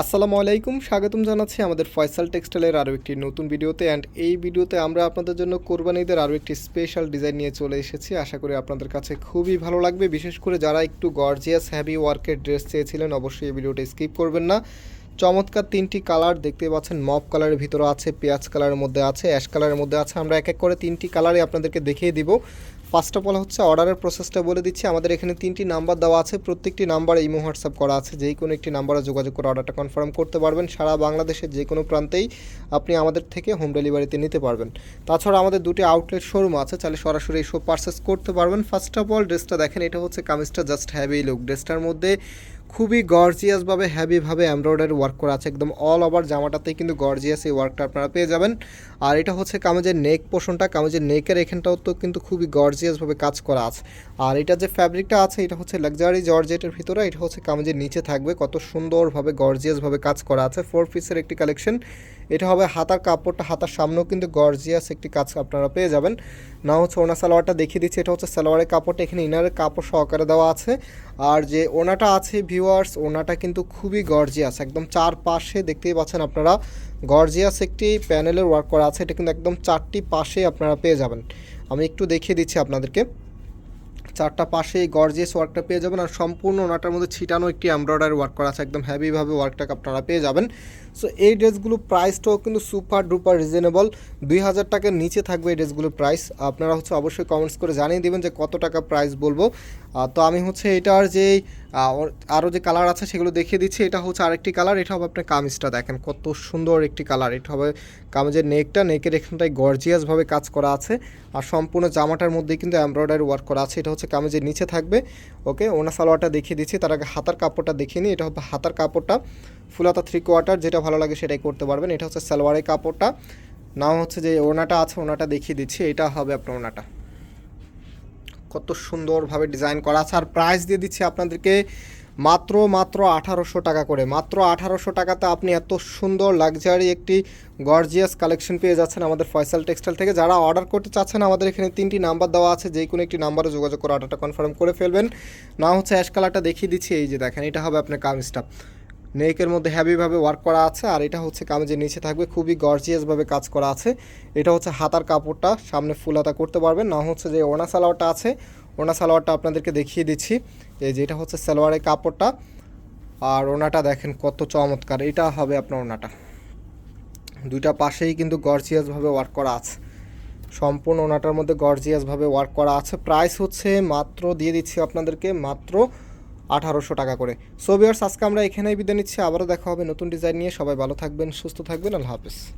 আসসালামু আলাইকুম, স্বাগতম জানাচ্ছি আমাদের ফয়সাল টেক্সটাইলের আরও একটি নতুন ভিডিওতে। অ্যান্ড এই ভিডিওতে আমরা আপনাদের জন্য কোরবানিদের আরও একটি স্পেশাল ডিজাইন নিয়ে চলে এসেছি। আশা করি আপনাদের কাছে খুবই ভালো লাগবে। বিশেষ করে যারা একটু গর্জিয়াস হ্যাভি ওয়ার্কের ড্রেস চেয়েছিলেন, অবশ্যই এই ভিডিওটা স্কিপ করবেন না। চমৎকার তিনটি কালার দেখতে পাচ্ছেন। মপ কালারের ভিতরে আছে, পেঁয়াজ কালারের মধ্যে আছে অ্যাশ কালারের মধ্যে আছে। আমরা এক এক করে তিনটি কালারই আপনাদেরকে দেখিয়ে দিব। ফার্স্ট অফ অল হচ্ছে অর্ডারের প্রসেসটা বলে দিচ্ছি। আমাদের এখানে তিনটি নাম্বার দেওয়া আছে। প্রত্যেকটি নাম্বারে ইমো হোয়াটসঅ্যাপ করা আছে। যেই কোনো একটি নাম্বারে যোগাযোগ করে অর্ডারটা কনফার্ম করতে পারবেন। সারা বাংলাদেশের যে কোনো প্রান্তেই আপনি আমাদের থেকে হোম ডেলিভারিতে নিতে পারবেন। তাছাড়া আমাদের দুটি আউটলেট শোরুম আছে। চাইলে সরাসরি এইসব পার্সেস করতে পারবেন। ফার্স্ট অফ অল ড্রেসটা দেখেন, এটা হচ্ছে কামিজটা জাস্ট হ্যাভি লুক ড্রেসটার মধ্যে খুবই গর্জিয়াসভাবে হ্যাভিভাবে এমব্রয়ডারি ওয়ার্ক করা আছে একদম অল ওভার জামাটাতেই কিন্তু গর্জিয়াস এই ওয়ার্কটা আপনারা পেয়ে যাবেন। আর এটা হচ্ছে কামিজের নেক পোষণটা কামিজের নেকের এখানটাও তো কিন্তু খুবই গর্জিয়াসভাবে কাজ করা আছে। আর এটা যে ফ্যাব্রিকটা আছে, এটা হচ্ছে লাক্সারি জর্জেটের ভিতরে, এটা হচ্ছে কামিজের নিচে থাকবে। কত সুন্দরভাবে গর্জিয়াসভাবে কাজ করা আছে। ফোর পিসের একটি কালেকশন এটা হবে হাতার কাপড়টা, হাতার সামনেও কিন্তু গর্জিয়াস একটি কাজ আপনারা পেয়ে যাবেন। না হচ্ছে ওনা সালোয়ারটা দেখিয়ে দিচ্ছি। এটা হচ্ছে সালোয়ারের কাপড়টা, এখানে ইনারের কাপড় সহকারে দেওয়া আছে। আর যে ওনাটা আছে ভিউয়ার্স ওনাটা কিন্তু খুবই গর্জিয়াস একদম চার পাশে দেখতেই পাচ্ছেন আপনারা। গর্জিয়াস একটি প্যানেলের ওয়ার্ক করা আছে, এটা কিন্তু একদম চারটি পাশে আপনারা পেয়ে যাবেন। আমি একটু দেখিয়ে দিচ্ছি আপনাদেরকে। চারটা পাশে গর্জিয়াস ওয়ার্কটা পেয়ে যাবেন আর সম্পূর্ণ ওনাটার মধ্যে ছিটানো একটি এমব্রয়ডারি ওয়ার্ক করা আছে, একদম হ্যাভিভাবে ওয়ার্কটাকে আপনারা পেয়ে যাবেন। সো এই ড্রেসগুলো প্রাইসটাও কিন্তু সুপার ডুপার রিজনেবল দুই হাজার টাকার নিচে থাকবে এই ড্রেসগুলোর প্রাইস আপনারা হচ্ছে অবশ্যই কমেন্টস করে জানিয়ে দেবেন যে কত টাকা প্রাইস বলব। তো আমি হচ্ছে এটার যে আরও যে কালার আছে সেগুলো দেখিয়ে দিচ্ছি। এটা হচ্ছে আরেকটি কালার এটা হবে আপনার কামিজটা দেখেন। কত সুন্দর একটি কালার এটা হবে কামিজের নেকটা, নেকের এখানটায় গর্জিয়াসভাবে কাজ করা আছে। আর সম্পূর্ণ জামাটার মধ্যে কিন্তু এমব্রয়ডারি ওয়ার্ক করা আছে। এটা হচ্ছে কামিজের নিচে থাকবে। ওকে ওনা সালোয়ারটা দেখিয়ে দিচ্ছি। তার আগে হাতার কাপড়টা দেখিয়ে নিই। এটা হবে হাতার কাপড়টা, ফুলাতা থ্রি কোয়ার্টার যেটা ভালো লাগে সেটাই করতে পারবেন। এটা হচ্ছে সালোয়ারের কাপড়টা। নাও হচ্ছে যে ওনাটা আছে, ওনাটা দেখিয়ে দিচ্ছি। এটা হবে আপনার ওনাটা। কত সুন্দরভাবে ডিজাইন করা আছে। আর প্রাইস দিয়ে দিচ্ছি আপনাদেরকে মাত্র মাত্র আঠারোশো টাকা করে। মাত্র আঠারোশো টাকাতে আপনি এত সুন্দর লাক্সারি একটি গর্জিয়াস কালেকশন পেয়ে যাচ্ছেন আমাদের ফয়সাল টেক্সটাইল থেকে। যারা অর্ডার করতে চাচ্ছেন, আমাদের এখানে তিনটি নাম্বার দেওয়া আছে। যে কোনো একটি নাম্বারে যোগাযোগ করে অর্ডারটা কনফার্ম করে ফেলবেন। না হচ্ছে অ্যাশ কালারটা দেখিয়ে দিচ্ছি। এই যে দেখেন, এটা হবে আপনার কামিজটা নেকের মধ্যে হ্যাভিভাবে ওয়ার্ক করা আছে, আর এটা হচ্ছে কামিজের নিচে থাকবে, খুবই গর্জিয়াসভাবে কাজ করা আছে। এটা হচ্ছে হাতার কাপড়টা, সামনে ফুল হাতা করতে পারবেন। না হচ্ছে যে ওনা সালোয়ারটা আছে ওনা সালোয়ারটা আপনাদেরকে দেখিয়ে দিচ্ছি। এই যে এটা হচ্ছে সালোয়ারের কাপড়টা, আর ওনাটা দেখেন কত চমৎকার। এটা হবে আপনার ওনাটা দুইটা পাশেই কিন্তু গর্জিয়াসভাবে ওয়ার্ক করা আছে। সম্পূর্ণ ওনাটার মধ্যে গর্জিয়াসভাবে ওয়ার্ক করা আছে। প্রাইস হচ্ছে মাত্র, দিয়ে দিচ্ছি আপনাদেরকে, মাত্র আঠারোশো টাকা করে। সোবিয়ার্স আজকে আমরা এখানেই বিদায় নিচ্ছি। আবারও দেখা হবে নতুন ডিজাইন নিয়ে। সবাই ভালো থাকবেন, সুস্থ থাকবেন। আল্লাহ হাফেজ।